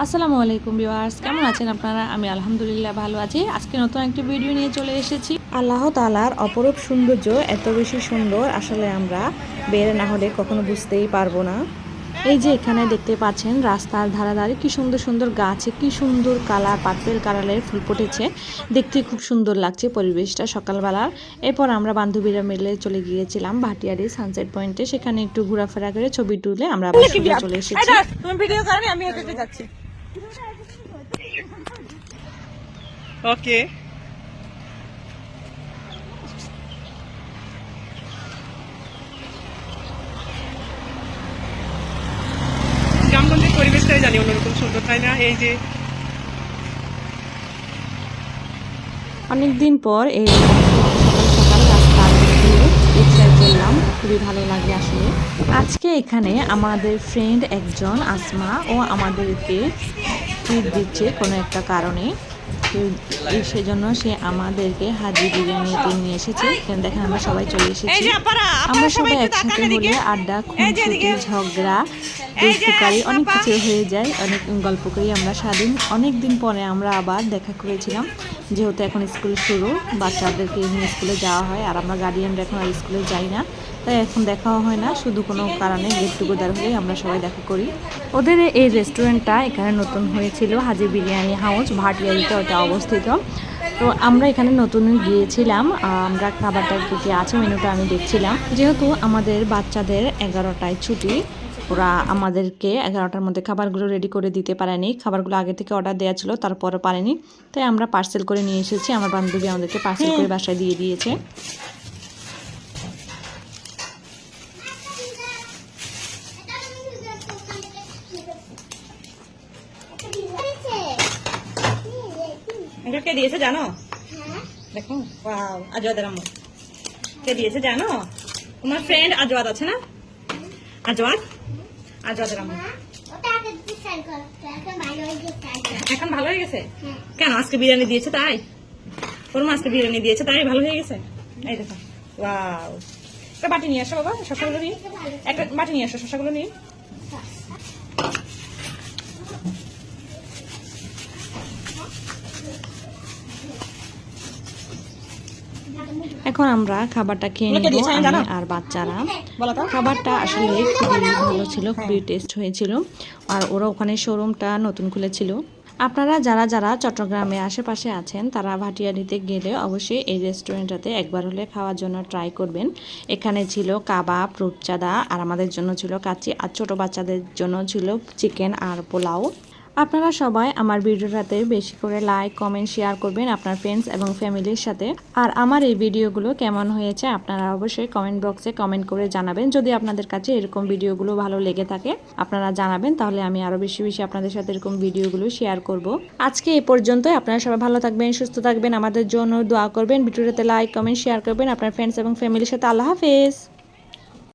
আসসালামু আলাইকুম ভিউয়ার্স কেমন আছেন আপনারা? আমি আলহামদুলিল্লাহ ভালো আছি। আজকে নতুন একটি ভিডিও নিয়ে চলে এসেছি। আল্লাহ তালার অপরূপ সৌন্দর্য এত বেশি সুন্দর আসলে আমরা বের না হলে কখনো বুঝতেই পারব না। এই যে এখানে দেখতে পাচ্ছেন রাস্তার ধারে ধারে কি সুন্দর সুন্দর গাছে কি সুন্দর কালার পার্পেল কালারের ফুল ফুটেছে। দেখতে খুব সুন্দর লাগছে পরিবেশটা সকালবেলার। এরপর আমরা বান্ধবীরা মিলে চলে গিয়েছিলাম ভাটিয়ারি সানসেট পয়েন্টে। সেখানে একটু ঘোরাফেরা করে ছবি তুলে আমরা চলে এসেছি। ভিডিও করো আমি যাচ্ছি। ওকে গ্রামগঞ্জের পরিবেশটাই জানি অন্যরকম সুন্দর, তাই না? এই যে অনেকদিন পর এই সকাল খুবই ভালো লাগে আসলে। আজকে এখানে আমাদের ফ্রেন্ড একজন, আসমা, ও আমাদেরকে ট্রিট দিচ্ছে কোনো একটা কারণে। তো সেজন্য সে আমাদেরকে হাজি বিরিয়ানিতে নিয়ে এসেছে। দেখেন আমরা সবাই চলে এসেছি। আমরা সবাই একসাথে হলে আড্ডা খুনসুটি ঝগড়া দুষ্টুকারি অনেক কিছু হয়ে যায় অনেক গল্প করি আমরা স্বাধীন অনেক দিন পরে আমরা আবার দেখা করেছিলাম যেহেতু এখন স্কুল শুরু বাচ্চাদেরকে নিয়ে স্কুলে যাওয়া হয় আর আমরা গার্ডিয়ানরা এখন আর স্কুলে যাই না। তাই এখন দেখাও হয় না, শুধু কোনো কারণে গেট টুগেদার হলে আমরা সবাই দেখা করি। ওদের এই রেস্টুরেন্টটা এখানে নতুন হয়েছিল, হাজি বিরিয়ানি হাউস ভাটিয়ারিতে ওটা অবস্থিত। তো আমরা এখানে নতুন গিয়েছিলাম আমরা খাবারটা কী কী আছে মেনুটা আমি দেখছিলাম। যেহেতু আমাদের বাচ্চাদের এগারোটায় ছুটি, ওরা আমাদেরকে এগারোটার মধ্যে খাবারগুলো রেডি করে দিতে পারেনি। খাবারগুলো আগে থেকে অর্ডার দেওয়া ছিল তারপরে পারেনি। তাই আমরা পার্সেল করে নিয়ে এসেছি, আমার বান্ধবী আমাদেরকে পার্সেল করে বাসায় দিয়ে দিয়েছে। এটা কে দিয়েছে জানো? দেখো ওয়াও আজওয়াদের আম্মু। কে দিয়েছে জানো? তোমার ফ্রেন্ড আজওয়াদ আছে না? আজওয়াদ? আজওয়াদের আম্মু। এখন ভালো হয়ে গেছে কেন আজকে বিরিয়ানি দিয়েছে তাই? ওর মা আজকে বিরিয়ানি দিয়েছে তাই ভালো হয়ে গেছে? এই দেখো ওয়াও একটা বাটি নিয়ে আসো বাবা শসাগুলো নিয়ে। একটা বাটি নিয়ে আসো শসাগুলো নিয়ে। এখন আমরা খাবারটা খেয়ে নেব আমি আর বাচ্চারা। খাবারটা আসলে খুবই ভালো ছিল খুবই টেস্ট হয়েছিল আর ওরা ওখানে শোরুমটা নতুন খুলেছিল। আপনারা যারা যারা চট্টগ্রামে আশেপাশে আছেন তারা ভাটিয়ারিতে গেলে অবশ্যই এই রেস্টুরেন্টটাতে একবার হলে খাওয়ার জন্য ট্রাই করবেন। এখানে ছিল কাবাব রূপচাঁদা আর আমাদের জন্য ছিল কাচ্চি আর ছোটো বাচ্চাদের জন্য ছিল চিকেন আর পোলাও। আপনারা সবাই আমার ভিডিওটাতে বেশি করে লাইক কমেন্ট শেয়ার করবেন আপনার ফ্রেন্ডস এবং ফ্যামিলির সাথে। আর আমার এই ভিডিওগুলো কেমন হয়েছে আপনারা অবশ্যই কমেন্ট বক্সে কমেন্ট করে জানাবেন। যদি আপনাদের কাছে এরকম ভিডিওগুলো ভালো লেগে থাকে, আপনারা জানাবেন, তাহলে আমি আরও বেশি বেশি আপনাদের সাথে এরকম ভিডিওগুলো শেয়ার করব। আজকে এ পর্যন্তই। আপনারা সবাই ভালো থাকবেন, সুস্থ থাকবেন, আমাদের জন্য দোয়া করবেন। ভিডিওটাতে লাইক কমেন্ট শেয়ার করবেন আপনার ফ্রেন্ডস এবং ফ্যামিলির সাথে। আল্লাহ হাফেজ।